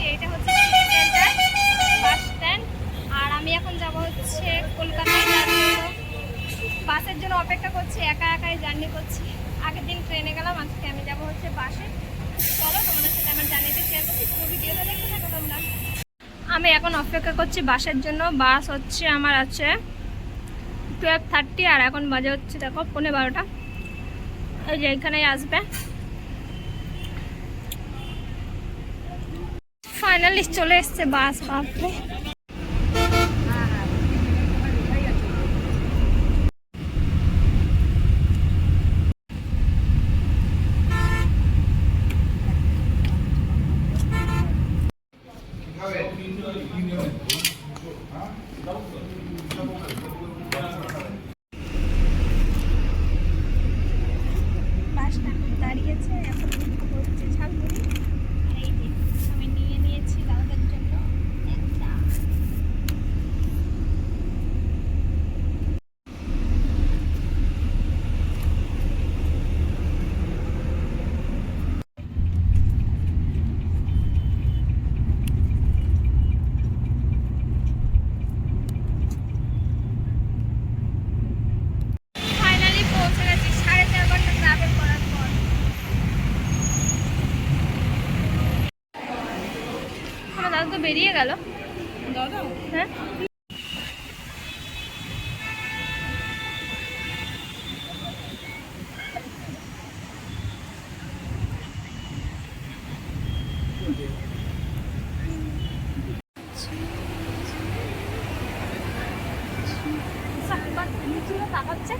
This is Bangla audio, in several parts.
যাচ্ছি এটা হচ্ছে বাস স্ট্যান্ড আর আমি এখন যাব হচ্ছে কলকাতায় বাসের জন্য অপেক্ষা করছি, একা একাই জার্নি করছি। আগের দিন ট্রেনে গেলাম, আজকে আমি যাব হচ্ছে বাসে। চলো, তোমাদের সাথে আমার জার্নিটা শেয়ার করছি, পুরো ভিডিওটা দেখতে থাকো তোমরা। আমি এখন অপেক্ষা করছি বাসের জন্য। বাস হচ্ছে আমার আছে টুয়েলভ থার্টি আর এখন বাজে হচ্ছে দেখো পনেরো বারোটা। এই যে এইখানেই আসবে। ফাইনালি চলে এসছে বাস বাপরে বাসটা এখন দাঁড়িয়েছে এখন হচ্ছে ঝালমুড়ি আর এই যে আমি নিয়ে নিয়েছি দাদাদের জন্য একটা ফাইনালি পৌঁছে গেছি সাড়ে চার ঘণ্টা ট্রাভেল করার পর আমার দাদা তো বেরিয়ে গেল। হ্যাঁ? তাকাচ্ছে?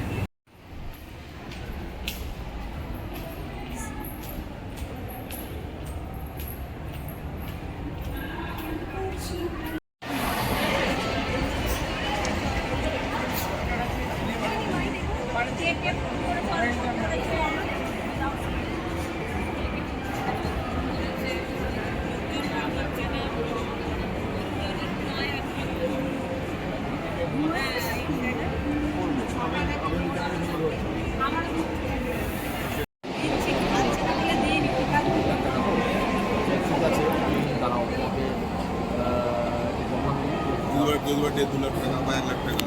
লাখ দু লাখ টাকা বা এক লাখ টাকা।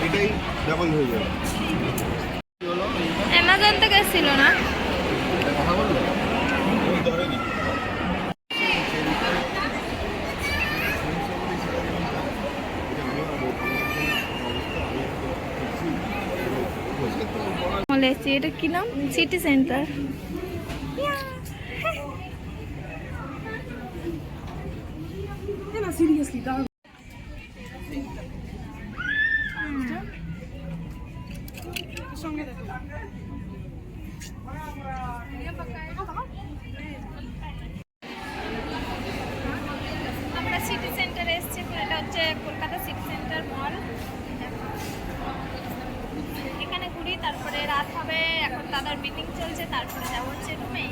থেকে ধরেনি এটা কি নাম? সিটি সেন্টার আমরা সিটি সেন্টারে এসেছি এটা হচ্ছে কলকাতা সিটি সেন্টার মল এখানে ঘুরি, তারপরে রাত হবে, এখন দাদার মিটিং চলছে, তারপরে যাব হচ্ছে রুমে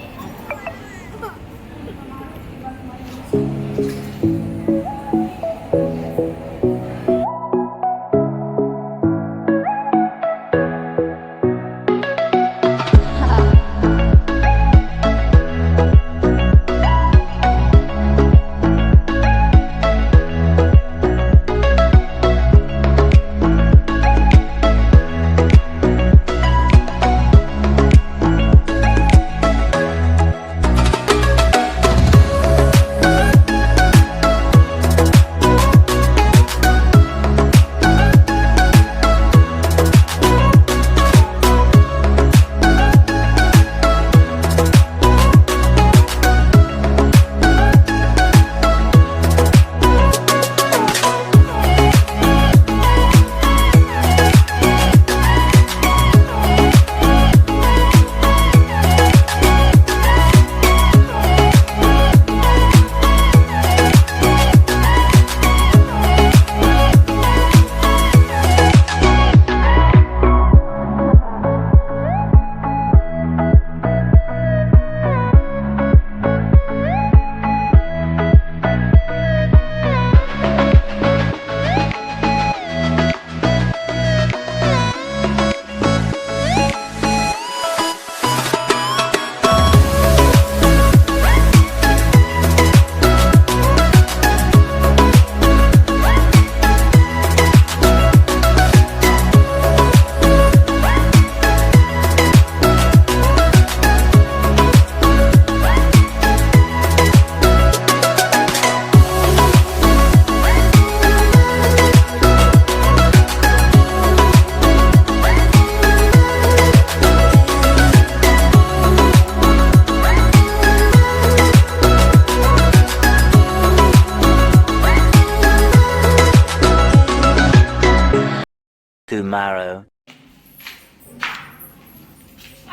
tomorrow.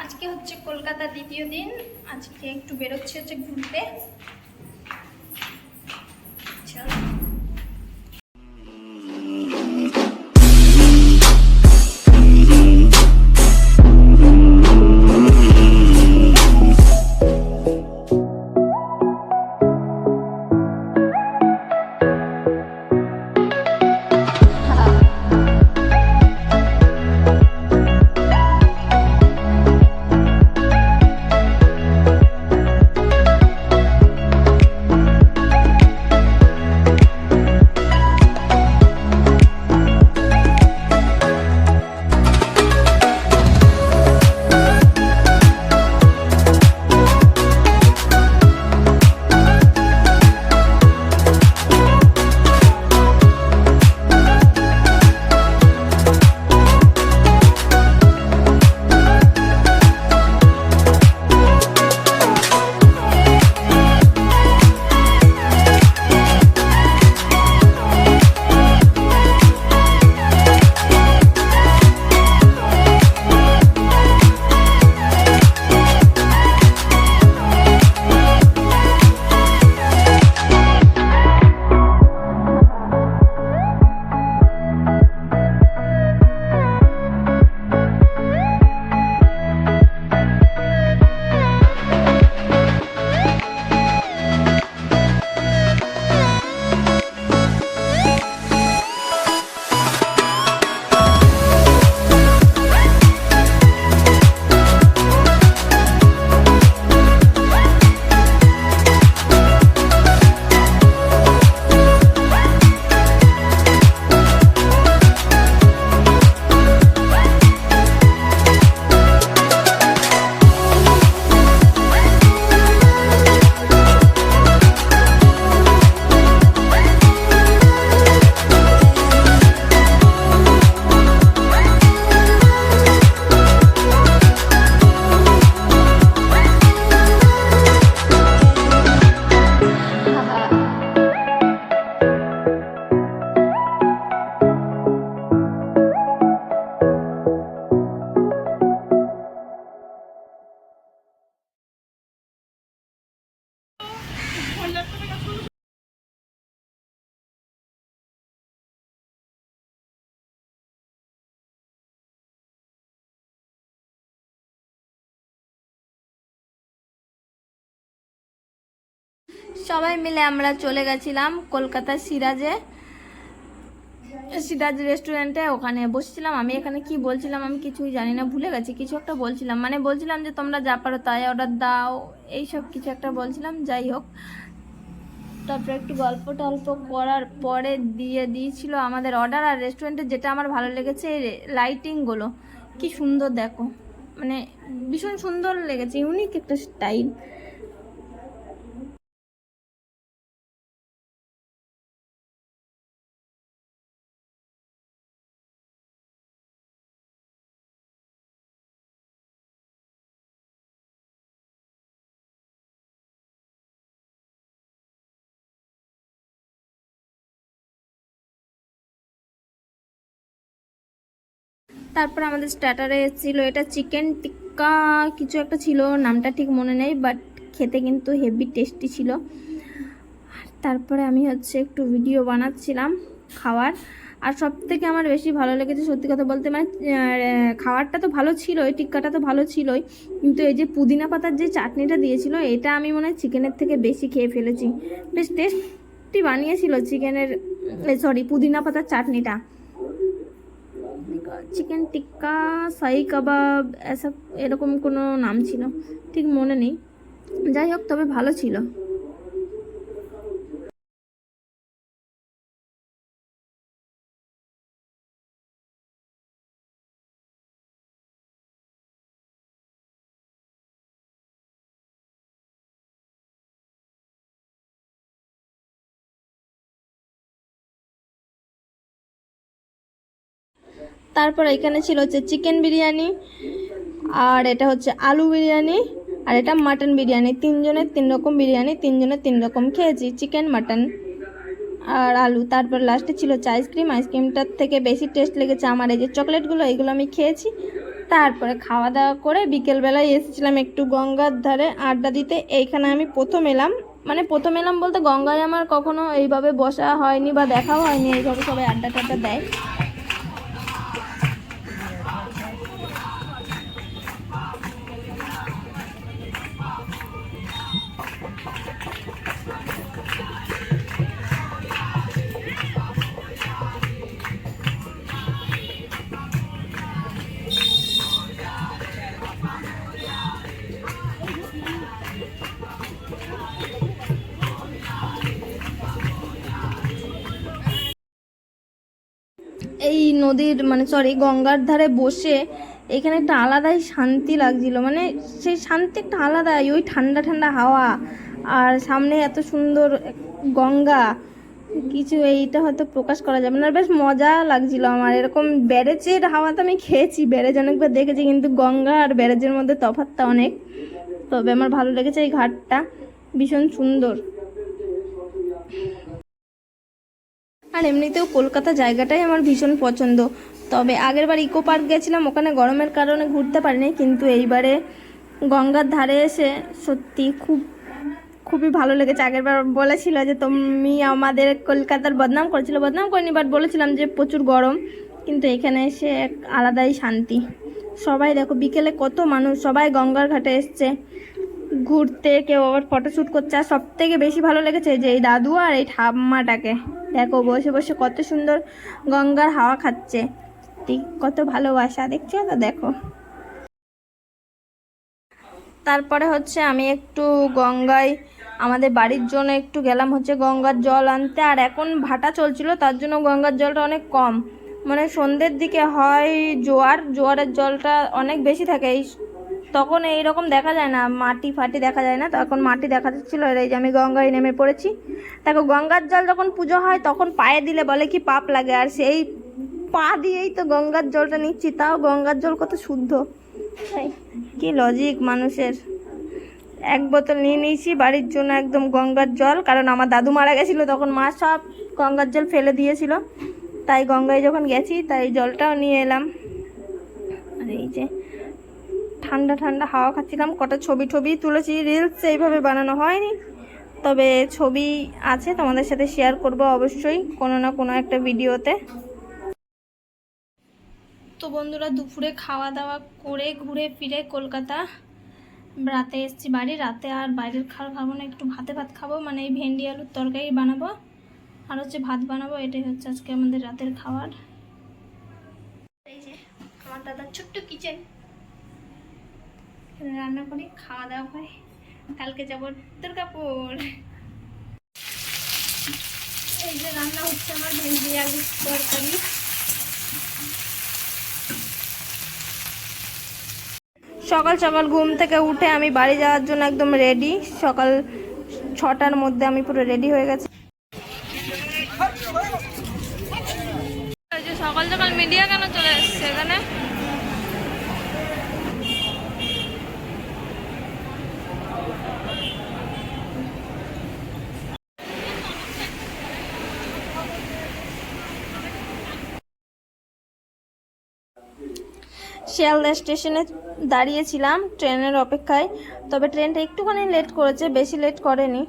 আজকে হচ্ছে কলকাতা দ্বিতীয় দিন। আজকে একটু বেরোচ্ছি হচ্ছে ঘুরতে। চলো সবাই মিলে আমরা চলে গেছিলাম কলকাতা সিরাজে। সিরাজ রেস্টুরেন্টে ওখানে বসেছিলাম। আমি এখানে কি বলছিলাম আমি কিছুই জানি না, ভুলে গেছি। কিছু একটা বলছিলাম। মানে বলছিলাম যে তোমরা যা পারো তাই অর্ডার দাও। এইসব কিছু একটা বলছিলাম, যাই হোক। তারপরে একটু গল্প টল্প করার পরে দিয়ে দিয়েছিল আমাদের অর্ডার আর রেস্টুরেন্টে যেটা আমার ভালো লেগেছে লাইটিংগুলো কি সুন্দর দেখো। মানে ভীষণ সুন্দর লেগেছে ইউনিক একটা স্টাইল তারপর আমাদের স্টার্টারে এসেছিল এটা চিকেন টিক্কা কিছু একটা ছিল, নামটা ঠিক মনে নেই বাট খেতে কিন্তু হেভি টেস্টি ছিল। তারপরে আমি হচ্ছে একটু ভিডিও বানাচ্ছিলাম খাওয়ার। আর সব থেকে আমার বেশি ভালো লেগেছে সত্যি কথা বলতে মানে খাওয়ারটা তো ভালো ছিলই, টিক্কাটা তো ভালো ছিলই, কিন্তু এই যে পুদিনা পাতার যে চাটনিটা দিয়েছিল, এটা আমি মনে হয় চিকেনের থেকে বেশি খেয়ে ফেলেছি। বেশ টেস্টি বানিয়েছিল চিকেনের সরি পুদিনা পাতার চাটনিটা। চিকেন টিক্কা, সাই কাবাব, এসব এরকম কোনো নাম ছিল। ঠিক মনে নেই। যাই হোক, তবে ভালো ছিল। তারপর এখানে ছিল হচ্ছে চিকেন বিরিয়ানি, আর এটা হচ্ছে আলু বিরিয়ানি, আর এটা মাটন বিরিয়ানি। তিনজনের তিন রকম বিরিয়ানি তিনজনের তিন রকম খেয়েছি, চিকেন, মাটন আর আলু। তারপর লাস্টে ছিল হচ্ছে আইসক্রিম। আইসক্রিমটার থেকে বেশি টেস্ট লেগেছে আমার। এই যে চকলেটগুলো, এগুলো আমি খেয়েছি। তারপরে খাওয়া দাওয়া করে বিকেলবেলায় এসেছিলাম একটু গঙ্গার ধারে আড্ডা দিতে। এইখানে আমি প্রথম এলাম। মানে প্রথম এলাম বলতে গঙ্গায় আমার কখনো এইভাবে বসা হয়নি বা দেখাও হয়নি। এইভাবে সবাই আড্ডা টাড্ডা দেয়। নদীর মানে সরি গঙ্গার ধারে বসে এখানে একটা আলাদাই শান্তি লাগছিল। মানে সেই শান্তি একটা আলাদাই, ওই ঠান্ডা ঠান্ডা হাওয়া আর সামনে এত সুন্দর গঙ্গা। কিছু এইটা হয়তো প্রকাশ করা যাবে না। বেশ মজা লাগছিল আমার। এরকম ব্যারেজের হাওয়া তো আমি খেয়েছি, ব্যারেজ অনেকবার দেখেছি, কিন্তু গঙ্গা আর ব্যারেজের মধ্যে তফাৎটা অনেক। তবে আমার ভালো লেগেছে এই ঘাটটা, ভীষণ সুন্দর। আর এমনিতেও কলকাতা জায়গাটাই আমার ভীষণ পছন্দ। তবে আগের বার ইকো পার্ক গেছিলাম, ওখানে গরমের কারণে ঘুরতে পারিনি, কিন্তু এইবারে গঙ্গার ধারে এসে সত্যি খুব, খুবই ভালো লেগেছে। আগের বার বলেছিল যে, তুমি আমাদের কলকাতার বদনাম করেছিল। বদনাম করিনি বাট বলেছিলাম যে, প্রচুর গরম। কিন্তু এখানে এসে এক আলাদাই শান্তি। সবাই দেখো, বিকেলে কত মানুষ, সবাই গঙ্গার ঘাটে এসছে। ঘুরতে, কেউ আবার ফটোশ্যুট করছে। আর সব থেকে বেশি ভালো লেগেছে যে এই দাদু আর এই ঠাম্মাটাকে। দেখো, বসে বসে কত সুন্দর গঙ্গার হাওয়া খাচ্ছে। ঠিক কত ভালোবাসা, দেখছ তো? দেখো। তারপরে হচ্ছে আমি একটু গঙ্গায়, আমাদের বাড়ির জন্য একটু গেলাম হচ্ছে গঙ্গার জল আনতে। আর এখন ভাটা চলছিল, তার জন্য গঙ্গার জলটা অনেক কম। মানে সন্ধ্যের দিকে হয় জোয়ার, জোয়ারের জলটা অনেক বেশি থাকে। এই তখন এইরকম দেখা যায় না মাটি ফাটি দেখা যায় না। তখন মাটি দেখা যাচ্ছিল এই যে আমি গঙ্গায় নেমে পড়েছি। দেখো গঙ্গার জল যখন পুজো হয় তখন পায়ে দিলে বলে কি পাপ লাগে আর সেই পা দিয়েই তো গঙ্গার জলটা নিচ্ছি তাও গঙ্গার জল কত শুদ্ধ। কি লজিক মানুষের। এক বোতল নিয়ে নিয়েছি বাড়ির জন্য একদম গঙ্গার জল কারণ আমার দাদু মারা গেছিল তখন মা সব গঙ্গার জল ফেলে দিয়েছিল। তাই গঙ্গায় যখন গেছি তাই জলটাও নিয়ে এলাম। আর এই যে ঠান্ডা ঠান্ডা হাওয়া খাচ্ছিলাম, কটা ছবি টবি তুলেছি রিলস এইভাবে বানানো হয়নি। তবে ছবি আছে, তোমাদের সাথে শেয়ার করব অবশ্যই, কোনো না কোনো একটা ভিডিওতে। তো বন্ধুরা, দুপুরে খাওয়া দাওয়া করে ঘুরে ফিরে কলকাতা। রাতে এসেছি বাড়ি, রাতে আর বাইরের খাবার খাব না, একটু ভাতে ভাত খাব মানে এই ভেন্ডি আলুর তরকারি বানাবো। আর হচ্ছে ভাত বানাবো, এটাই হচ্ছে আজকে আমাদের রাতের খাবার। এই যে, আমার দাদার ছোট্ট কিচেন রান্না করি খাওয়া দাওয়া হয় কালকে যাব দুর্গাপুর। এই যে রান্না হচ্ছে আমার ভেন্ডি আলুর তরকারি। সকাল সকাল ঘুম থেকে উঠে আমি বাড়ি যাওয়ার জন্য একদম রেডি সকাল ছটার মধ্যে আমি পুরো রেডি হয়ে গেছি। শিয়ালদা স্টেশনে দাঁড়িয়েছিলাম ট্রেনের অপেক্ষায় তবে ট্রেনটা একটুখানি লেট করেছে বেশি লেট করেনি।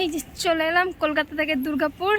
এই যে চলে এলাম কলকাতা থেকে দুর্গাপুর।